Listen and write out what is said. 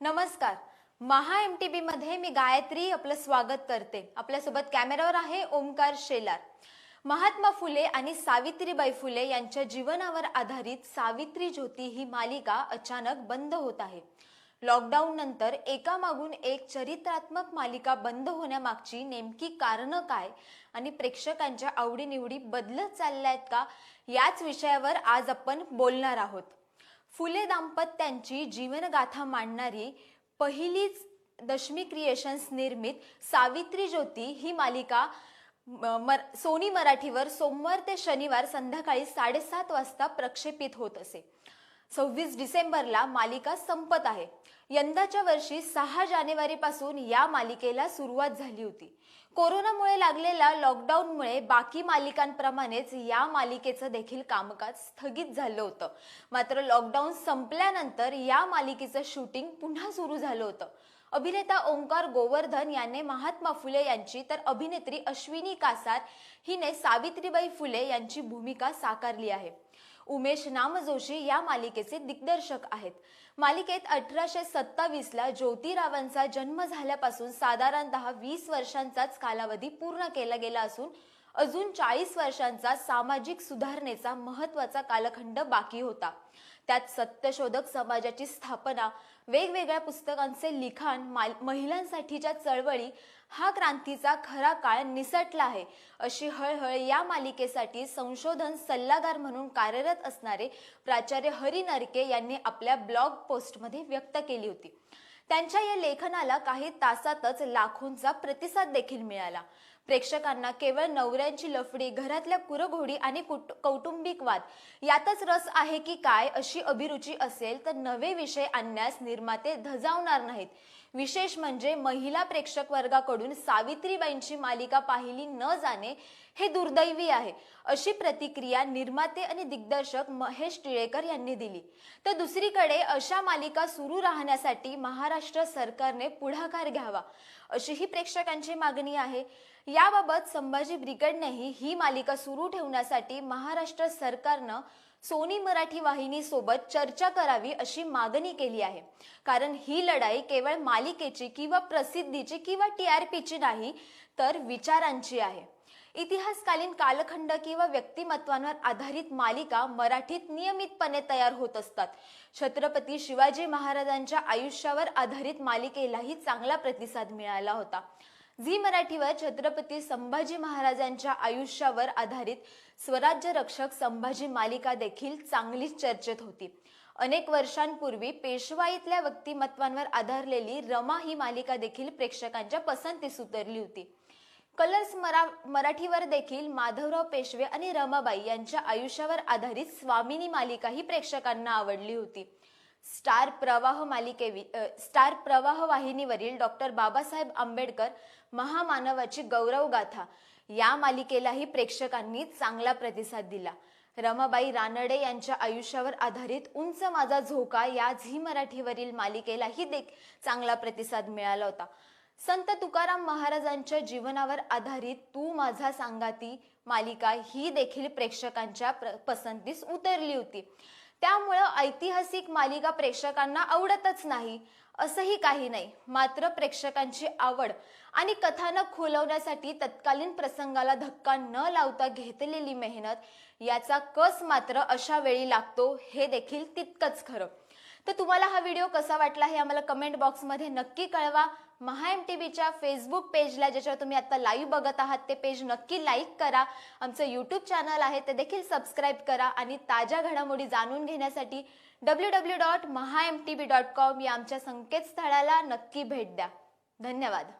नमस्कार. महा M T बी मध्ये मी गायत्री आपलं स्वागत करते. आपल्यासोबत कॅमेऱ्यावर आहे ओमकार शेलार. महात्मा फुले आणि सावित्रीबाई फुले यांच्या जीवनावर आधारित सावित्री ज्योती ही मालिका अचानक बंद होत आहे. लॉकडाऊन नंतर एकामागून एक चरित्रात्मक मालिका बंद होण्यामागची नेमकी कारणं काय आणि प्रेक्षकांच्या आवडीनिवडी बदलत चालल्या आहेत का? याच विषयावर आज आपण बोलणार आहोत. फुले दाम्पत्यांची जीवनगाथा मांडणारी पहिलीच दशमी क्रिएशन्स निर्मित सावित्री ज्योती ही मालिका म- मर- सोनी मराठीवर सोमवार ते शनिवार संध्याकाळी साडेसात वाजता प्रक्षेपित होत असे. सव्वीस डिसेंबरला मालिका संपत आहे. यंदाच्या वर्षी सहा जानेवारीपासून या मालिकेला सुरुवात झाली होती. कोरोनामुळे लागलेल्या लॉकडाऊनमुळे बाकी मालिकांप्रमाणेच या मालिकेचं देखील कामकाज स्थगित झालं होतं. मात्र लॉकडाऊन संपल्यानंतर या मालिकेचं शूटिंग पुन्हा सुरू झालं होतं. अभिनेता ओंकार गोवर्धन याने महात्मा फुले यांची तर अभिनेत्री अश्विनी कासार हिने सावित्रीबाई फुले यांची भूमिका साकारली आहे. उमेश नामजोशी या मालिकेचे दिग्दर्शक आहेत. मालिकेत अठराशे सत्तावीस ला ज्योतिरावांचा जन्म झाल्यापासून साधारणतः वीस वर्षांचाच कालावधी पूर्ण केला गेला असून अजून चाळीस वर्षांचा सामाजिक सुधारणेचा महत्त्वाचा कालखंड बाकी होता. त्यात सत्यशोधक समाजाची स्थापना वेगवेगळ्या पुस्तकांचे लिखाण माल- महिलांसाठीच्या चळवळी हा क्रांतीचा खरा काळ निसटला आहे अशी हळहळ या मालिकेसाठी संशोधन सल्लागार म्हणून कार्यरत असणारे प्राचार्य हरी नरके यांनी आपल्या ब्लॉग पोस्टमध्ये व्यक्त केली होती. त्यांच्या या लेखनाला काही तासातच लाखोंचा प्रतिसाद देखील मिळाला. प्रेक्षकांना केवळ नवऱ्यांची लफडी घरातल्या कुरघोडी आणि कौटुंबिक वाद यातच रस आहे की काय अशी अभिरुची असेल तर नवे विषय आणण्यास निर्माते धजावणार नाहीत. विशेष म्हणजे महिला प्रेक्षक वर्गाकडून सावित्रीबाईंची मालिका पाहिली न जाणे हे दुर्दैवी आहे अशी प्रतिक्रिया निर्माते आणि दिग्दर्शक महेश टिळेकर यांनी दिली. तर दुसरीकडे अशा मालिका सुरू राहण्यासाठी महाराष्ट्र सरकारने पुढाकार घ्यावा अशीही प्रेक्षकांची मागणी आहे. याबाबत संभाजी ब्रिगेडनेही ही मालिका सुरू ठेवण्यासाठी महाराष्ट्र सरकारनं सोनी मराठी वाहिनी सोबत चर्चा करावी अशी मागणी केली आहे. कारण ही लढाई केवळ मालिकेची किंवा प्रसिद्धीची किंवा टी आर पीची नाही तर विचारांची आहे. इतिहासकालीन कालखंड किंवा व्यक्तिमत्वांवर आधारित मालिका मराठीत नियमितपणे तयार होत असतात. छत्रपती शिवाजी महाराजांच्या आयुष्यावर आधारित मालिकेलाही चांगला प्रतिसाद मिळाला होता. झी मराठीवर छत्रपती संभाजी महाराजांच्या आयुष्यावर आधारित स्वराज्य रक्षक संभाजी मालिका देखील चांगलीच चर्चेत होती. अनेक वर्षांपूर्वी पेशवाईतल्या व्यक्तिमत्वांवर आधारलेली रमा ही मालिका देखील प्रेक्षकांच्या पसंतीस उतरली होती. कलर्स मरा मराठीवर देखील माधवराव पेशवे आणि रमाबाई यांच्या आयुष्यावर आधारित स्वामिनी मालिका ही प्रेक्षकांना आवडली होती. स्टार प्रवाह मालिकेवी स्टार प्रवाह वाहिनीवरील डॉक्टर बाबासाहेब आंबेडकर महामानवाची गौरवगाथा या मालिकेलाही प्रेक्षकांनी चांगला प्रतिसाद दिला. रमाबाई रानडे यांच्या आयुष्यावर आधारित उंच माझा झोका या झी मराठीवरील मालिकेलाही देख चांगला प्रतिसाद मिळाला होता. संत तुकाराम महाराजांच्या जीवनावर आधारित तू माझा सांगाती मालिका ही देखील प्रेक्षकांच्या पसंतीस उतरली होती. त्यामुळं ऐतिहासिक मालिका प्रेक्षकांना आवडतच नाही असंही काही नाही. मात्र प्रेक्षकांची आवड आणि कथानक खोलवण्यासाठी तत्कालीन प्रसंगाला धक्का न लावता घेतलेली मेहनत याचा कस मात्र अशा वेळी लागतो हे देखील तितकंच खरं. तर तुम्हाला हा व्हिडिओ कसा वाटला हे आम्हाला कमेंट बॉक्समध्ये नक्की कळवा. महा एम टी व्हीच्या फेसबुक पेजला ज्याच्यावर तुम्ही आता लाईव्ह बघत आहात ते पेज नक्की लाईक करा. आमचं यूट्यूब चॅनल आहे ते देखील सबस्क्राईब करा आणि ताज्या घडामोडी जाणून घेण्यासाठी W W dot Maha M T B dot com या आमच्या संकेतस्थळाला नक्की भेट द्या. धन्यवाद.